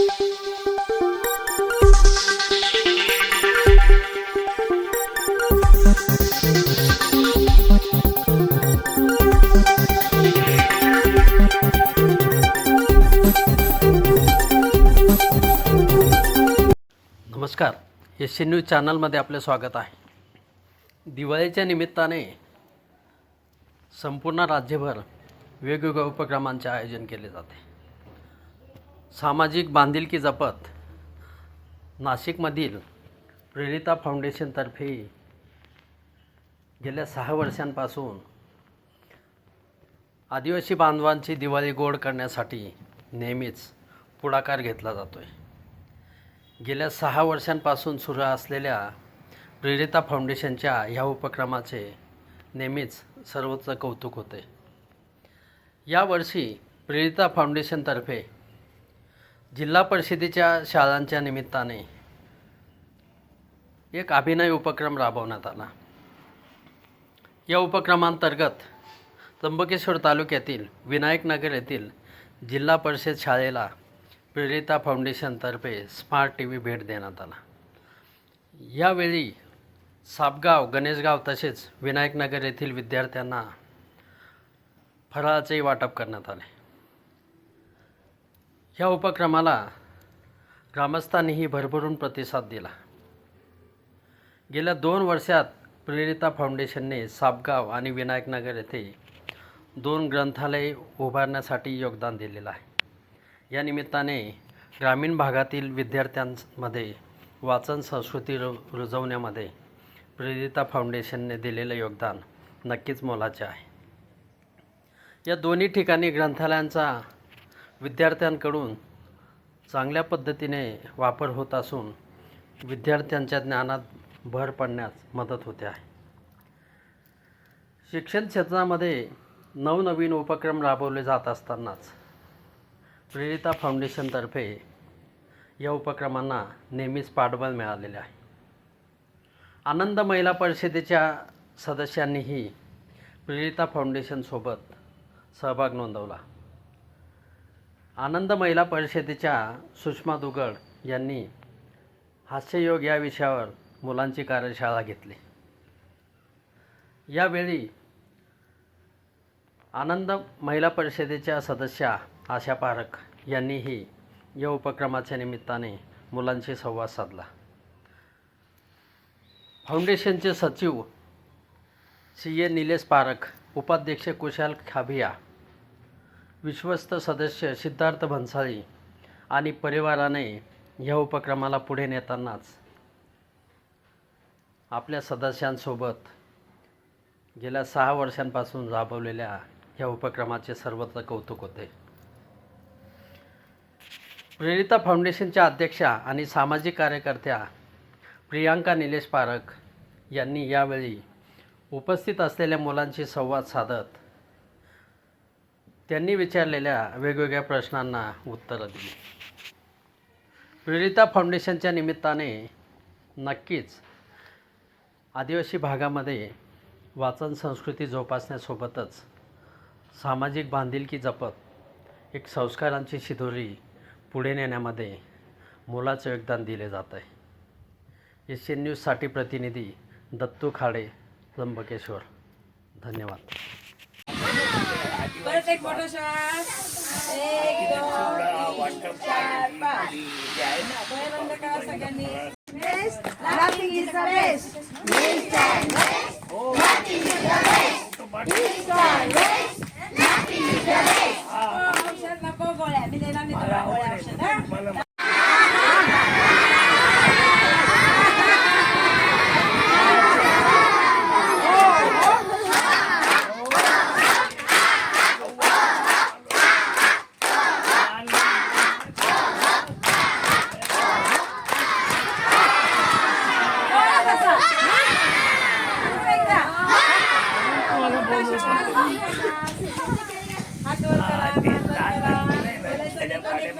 नमस्कार. S news चॅनलमध्ये आपले स्वागत आहे. दिवाळीच्या निमित्ताने संपूर्ण राज्यभर वेगवेगळ्या उपक्रमांचे आयोजन केले जाते. सामाजिक बांधिलकी जपत. नाशिकमधील प्रेरिता फाउंडेशनतर्फे गेल्या सहा वर्षांपासून आदिवासी बांधवांची दिवाळी गोड करण्यासाठी नेहमीच पुढाकार घेतला जातो आहे गेल्या सहा वर्षांपासून सुरू असलेल्या प्रेरिता फाउंडेशनच्या ह्या उपक्रमाचे नेहमीच सर्वोच्च कौतुक होते. यावर्षी प्रेरिता फाउंडेशनतर्फे जिल्हा परिषदेच्या शाळांच्या निमित्ताने एक अभिनय उपक्रम राबवण्यात आला. या उपक्रमांतर्गत त्र्यंबकेश्वर तालुक्यातील विनायकनगर येथील जिल्हा परिषद शाळेला प्रेरिता फाउंडेशनतर्फे स्मार्ट टी व्ही भेट देण्यात आला. यावेळी सापगाव गणेशगाव तसेच विनायकनगर येथील विद्यार्थ्यांना फराळाचेही वाटप करण्यात आले. ह्या उपक्रमाला ग्रामस्थांनीही भरभरून प्रतिसाद दिला. गेल्या दोन वर्षात प्रेरिता फाउंडेशनने सापगाव आणि विनायकनगर येथे दोन ग्रंथालय उभारण्यासाठी योगदान दिलेलं आहे. या निमित्ताने ग्रामीण भागातील विद्यार्थ्यांमध्ये वाचन संस्कृती रु रुजवण्यामध्ये प्रेरिता फाउंडेशनने दिलेलं योगदान नक्कीच मोलाचे आहे. या दोन्ही ठिकाणी ग्रंथालयांचा विद्यार्थ्यांकडून चांगल्या पद्धतीने वापर होत असून विद्यार्थ्यांच्या ज्ञानात भर पडण्यास मदत होते आहे. शिक्षण क्षेत्रामध्ये नवनवीन उपक्रम राबवले जात असतानाच प्रेरिता फाउंडेशनतर्फे या उपक्रमांना नेहमीच पाठबळ मिळालेले आहे. आनंद महिला परिषदेच्या सदस्यांनीही प्रेरिता फाउंडेशनसोबत सहभाग नोंदवला. आनंद महिला परिषदेच्या सुषमा दुगड यांनी हास्ययोग या विषयावर मुलांची कार्यशाळा घेतली. यावेळी आनंद महिला परिषदेच्या सदस्या आशा पारख यांनीही या उपक्रमाच्या निमित्ताने मुलांशी संवाद साधला. फाउंडेशनचे सचिव सी ए निलेश पारख उपाध्यक्ष कुशाल खाबिया विश्वस्त सदस्य सिद्धार्थ भन्साळी आणि परिवाराने ह्या उपक्रमाला पुढे नेतानाच आपल्या सदस्यांसोबत गेल्या सहा वर्षांपासून राबवलेल्या ह्या उपक्रमाचे सर्वत्र कौतुक होते. प्रेरिता फाउंडेशनच्या अध्यक्षा आणि सामाजिक कार्यकर्त्या प्रियांका निलेश पारख यांनी यावेळी उपस्थित असलेल्या मुलांशी संवाद साधत त्यांनी विचारलेल्या वेगवेगळ्या प्रश्नांना उत्तरं दिली. प्रेरिता फाउंडेशनच्या निमित्ताने नक्कीच आदिवासी भागामध्ये वाचन संस्कृती जोपासण्यासोबतच सामाजिक बांधिलकी जपत एक संस्कारांची शिदोरी पुढे नेण्यामध्ये मोलाचं योगदान दिले जात आहे. एशियन न्यूजसाठी प्रतिनिधी दत्तू खाडे त्र्यंबकेश्वर. धन्यवाद. परत एक फोटो श्वास एक दोन तीन चार पाच डोळे बंद करा सगळ्यांनी Laughing is the best. Best and best. Laughing is the best. Best and best. Laughing is the best. Oh, औषध नको गोळ्या मी देणार नाही तुला गोळ्या औषध हा? हात वर करा,